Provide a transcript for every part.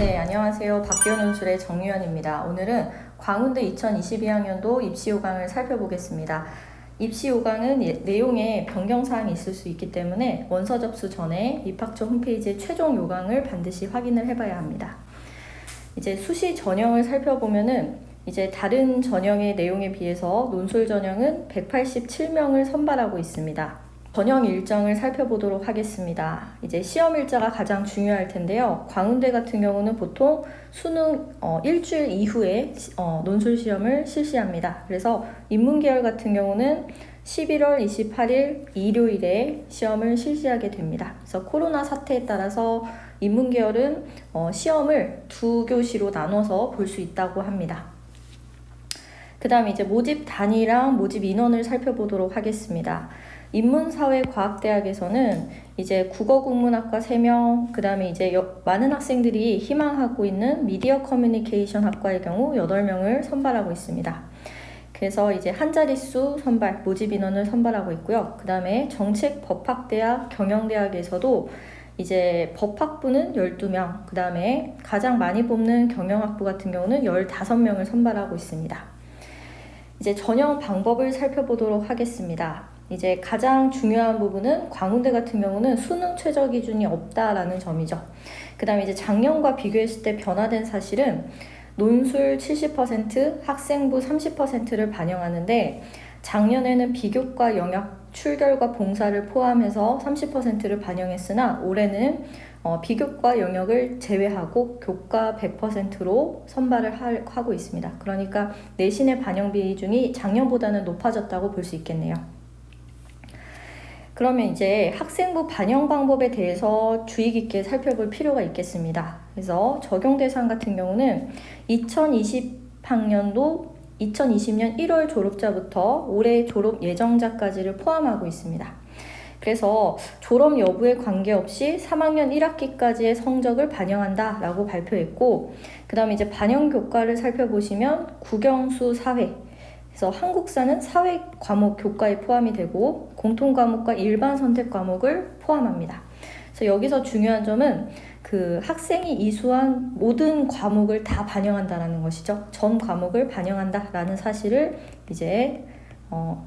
네, 안녕하세요. 박기현 논술의 정유현입니다. 오늘은 광운대 2022학년도 입시 요강을 살펴보겠습니다. 입시 요강은 예- 내용에 변경 사항이 있을 수 있기 때문에 원서 접수 전에 입학처 홈페이지의 최종 요강을 반드시 확인을 해봐야 합니다. 이제 수시 전형을 살펴보면은 이제 다른 전형의 내용에 비해서 논술 전형은 187명을 선발하고 있습니다. 전형 일정을 살펴보도록 하겠습니다. 이제 시험 일자가 가장 중요할 텐데요. 광운대 같은 경우는 보통 수능 어, 일주일 이후에 시- 어, 논술 시험을 실시합니다. 그래서 인문계열 같은 경우는 11월 28일 일요일에 시험을 실시하게 됩니다. 그래서 코로나 사태에 따라서 인문계열은 어, 시험을 두 교시로 나눠서 볼 수 있다고 합니다. 그 다음에 이제 모집 단위랑 모집 인원을 살펴보도록 하겠습니다. 인문사회과학대학에서는 이제 국어국문학과 3명, 그 다음에 이제 여- 많은 학생들이 희망하고 있는 미디어 커뮤니케이션 학과의 경우 8명을 선발하고 있습니다. 그래서 이제 한 자릿수 선발, 모집 인원을 선발하고 있고요. 그 다음에 정책 법학대학, 경영대학에서도 이제 법학부는 12명, 그 다음에 가장 많이 뽑는 경영학부 같은 경우는 15명을 선발하고 있습니다. 이제 전형 방법을 살펴보도록 하겠습니다. 이제 가장 중요한 부분은 광운대 같은 경우는 수능 최저 기준이 없다라는 점이죠. 그 다음에 이제 작년과 비교했을 때 변화된 사실은 논술 70%, 학생부 30%를 반영하는데 작년에는 비교과 영역 출결과 봉사를 포함해서 30%를 반영했으나 올해는 어, 비교과 영역을 제외하고 교과 100%로 선발을 할- 하고 있습니다. 그러니까 내신의 반영 비중이 작년보다는 높아졌다고 볼 수 있겠네요. 그러면 이제 학생부 반영 방법에 대해서 주의 깊게 살펴볼 필요가 있겠습니다. 그래서 적용 대상 같은 경우는 2020학년도 2020년 1월 졸업자부터 올해 졸업 예정자까지를 포함하고 있습니다. 그래서 졸업 여부에 관계없이 3학년 1학기까지의 성적을 반영한다라고 발표했고, 그 다음에 이제 반영 교과를 살펴보시면 국영수 사회, 그래서 한국사는 사회 과목 교과에 포함이 되고 공통 과목과 일반 선택 과목을 포함합니다. 그래서 여기서 중요한 점은 그 학생이 이수한 모든 과목을 다 반영한다라는 것이죠. 전 과목을 반영한다라는 사실을 이제 어,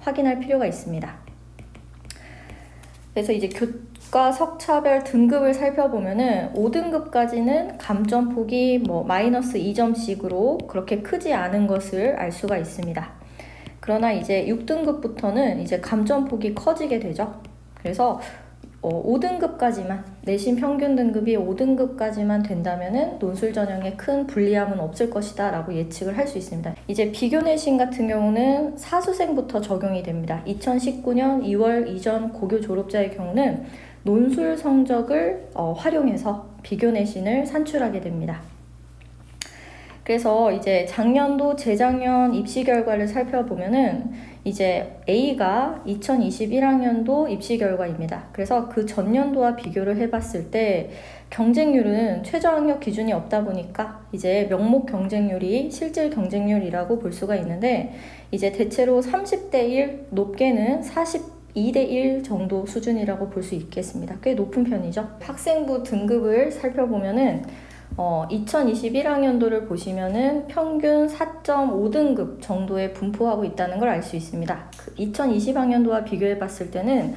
확인할 필요가 있습니다. 그래서 이제 교 과 석차별 등급을 살펴보면은 5등급까지는 감점 폭이 뭐 마이너스 2점씩으로 그렇게 크지 않은 것을 알 수가 있습니다. 그러나 이제 6등급부터는 이제 감점 폭이 커지게 되죠. 그래서 어, 5등급까지만 내신 평균 등급이 5등급까지만 된다면은 논술 전형에 큰 불리함은 없을 것이다라고 예측을 할 수 있습니다. 이제 비교 내신 같은 경우는 사수생부터 적용이 됩니다. 2019년 2월 이전 고교 졸업자의 경우는 논술 성적을 어, 활용해서 비교 내신을 산출하게 됩니다. 그래서 이제 작년도 재작년 입시 결과를 살펴보면은 이제 A가 2021학년도 입시 결과입니다. 그래서 그 전년도와 비교를 해봤을 때 경쟁률은 최저학력 기준이 없다 보니까 이제 명목 경쟁률이 실질 경쟁률이라고 볼 수가 있는데 이제 대체로 30대 1, 높게는 42대 1 정도 수준이라고 볼 수 있겠습니다. 꽤 높은 편이죠. 학생부 등급을 살펴보면은 어, 2021학년도를 보시면은 평균 4.5등급 정도에 분포하고 있다는 걸 알 수 있습니다. 그 2020학년도와 비교해 봤을 때는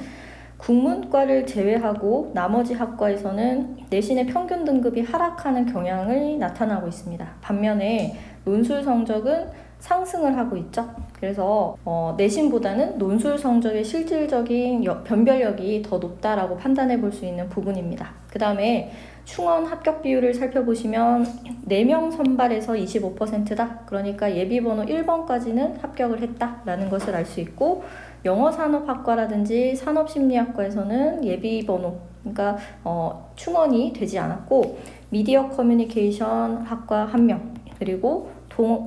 국문과를 제외하고 나머지 학과에서는 내신의 평균 등급이 하락하는 경향을 나타나고 있습니다. 반면에 논술 성적은 상승을 하고 있죠. 그래서 어, 내신보다는 논술 성적의 실질적인 여- 변별력이 더 높다라고 판단해 볼 수 있는 부분입니다. 그 다음에 충원 합격 비율을 살펴보시면 4명 선발에서 25%다. 그러니까 예비번호 1번까지는 합격을 했다라는 것을 알 수 있고 영어 산업학과라든지 산업심리학과에서는 예비번호 그러니까 어, 충원이 되지 않았고 미디어 커뮤니케이션 학과 1명 그리고 동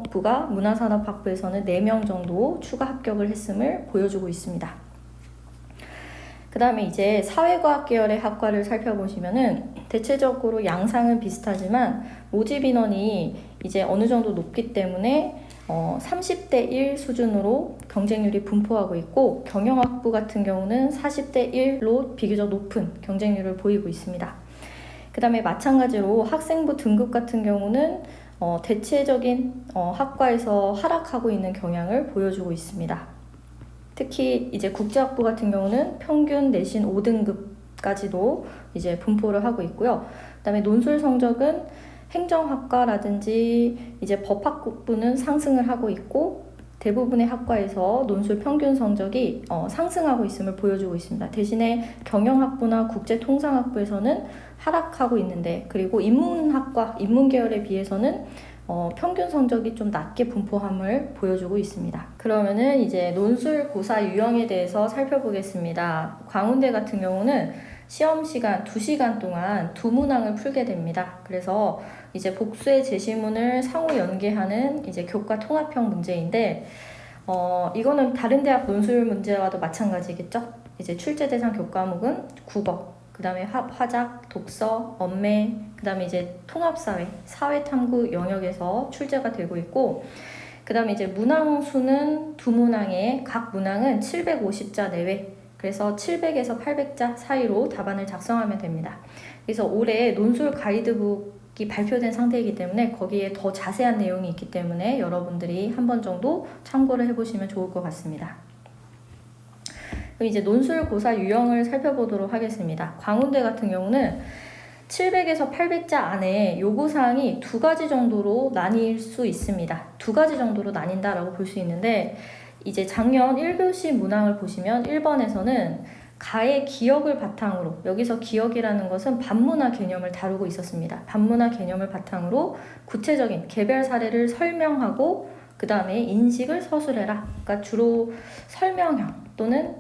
부가 문화산업학부에서는 4명 정도 추가 합격을 했음을 보여주고 있습니다. 그 다음에 이제 사회과학 계열의 학과를 살펴보시면은 대체적으로 양상은 비슷하지만 모집 인원이 이제 어느 정도 높기 때문에 어, 30대 1 수준으로 경쟁률이 분포하고 있고 경영학부 같은 경우는 40대 1로 비교적 높은 경쟁률을 보이고 있습니다. 그 다음에 마찬가지로 학생부 등급 같은 경우는 어, 대체적인 어, 학과에서 하락하고 있는 경향을 보여주고 있습니다. 특히 이제 국제학부 같은 경우는 평균 내신 5등급까지도 이제 분포를 하고 있고요. 그다음에 논술 성적은 행정학과라든지 이제 법학부는 상승을 하고 있고 대부분의 학과에서 논술 평균 성적이 어, 상승하고 있음을 보여주고 있습니다. 대신에 경영학부나 국제통상학부에서는 하락하고 있는데 그리고 인문학과 인문계열에 비해서는 어, 평균 성적이 좀 낮게 분포함을 보여주고 있습니다. 그러면은 이제 논술 고사 유형에 대해서 살펴보겠습니다. 광운대 같은 경우는 시험 시간 2시간 동안 두 문항을 풀게 됩니다. 그래서 이제 복수의 제시문을 상호 연계하는 이제 교과 통합형 문제인데 어, 이거는 다른 대학 논술 문제와도 마찬가지겠죠? 이제 출제 대상 교과목은 국어, 그 다음에 화작, 독서, 언매, 그 다음에 이제 통합사회, 사회탐구 영역에서 출제가 되고 있고, 그 다음에 이제 문항 수는 두 문항에 각 문항은 750자 내외, 그래서 700에서 800자 사이로 답안을 작성하면 됩니다. 그래서 올해 논술 가이드북이 발표된 상태이기 때문에 거기에 더 자세한 내용이 있기 때문에 여러분들이 한 번 정도 참고를 해보시면 좋을 것 같습니다. 그럼 이제 논술 고사 유형을 살펴보도록 하겠습니다. 광운대 같은 경우는 700에서 800자 안에 요구사항이 두 가지 정도로 나뉠 수 있습니다. 두 가지 정도로 나뉜다라고 볼 수 있는데, 이제 작년 1교시 문항을 보시면 1번에서는 가의 기억을 바탕으로, 여기서 기억이라는 것은 반문화 개념을 다루고 있었습니다. 반문화 개념을 바탕으로 구체적인 개별 사례를 설명하고, 그 다음에 인식을 서술해라. 그러니까 주로 설명형 또는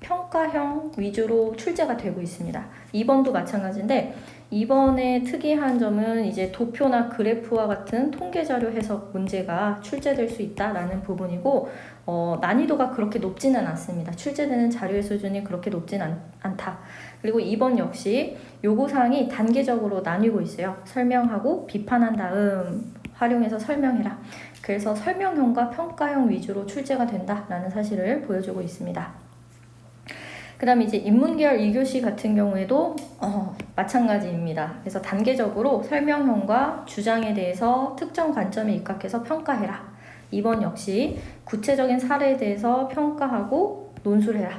평가형 위주로 출제가 되고 있습니다. 2번도 마찬가지인데 2번의 특이한 점은 이제 도표나 그래프와 같은 통계 자료 해석 문제가 출제될 수 있다라는 부분이고 어, 난이도가 그렇게 높지는 않습니다. 출제되는 자료의 수준이 그렇게 높진 않, 않다. 그리고 2번 역시 요구사항이 단계적으로 나뉘고 있어요. 설명하고 비판한 다음 활용해서 설명해라. 그래서 설명형과 평가형 위주로 출제가 된다라는 사실을 보여주고 있습니다. 그 다음에 이제 인문계열 2교시 같은 경우에도 어, 마찬가지입니다. 그래서 단계적으로 설명형과 주장에 대해서 특정 관점에 입각해서 평가해라. 이번 역시 구체적인 사례에 대해서 평가하고 논술해라.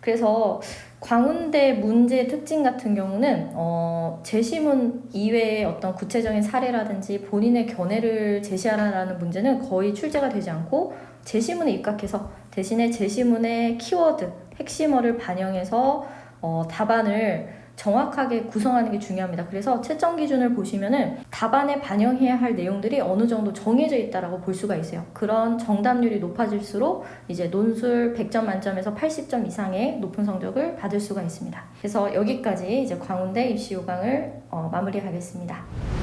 그래서 광운대 문제 특징 같은 경우는 어, 제시문 이외의 어떤 구체적인 사례라든지 본인의 견해를 제시하라는 문제는 거의 출제가 되지 않고 제시문에 입각해서 대신에 제시문의 키워드, 핵심어를 반영해서 어, 답안을 정확하게 구성하는 게 중요합니다. 그래서 채점 기준을 보시면은 답안에 반영해야 할 내용들이 어느 정도 정해져 있다라고 볼 수가 있어요. 그런 정답률이 높아질수록 이제 논술 100점 만점에서 80점 이상의 높은 성적을 받을 수가 있습니다. 그래서 여기까지 이제 광운대 입시 요강을 어, 마무리하겠습니다.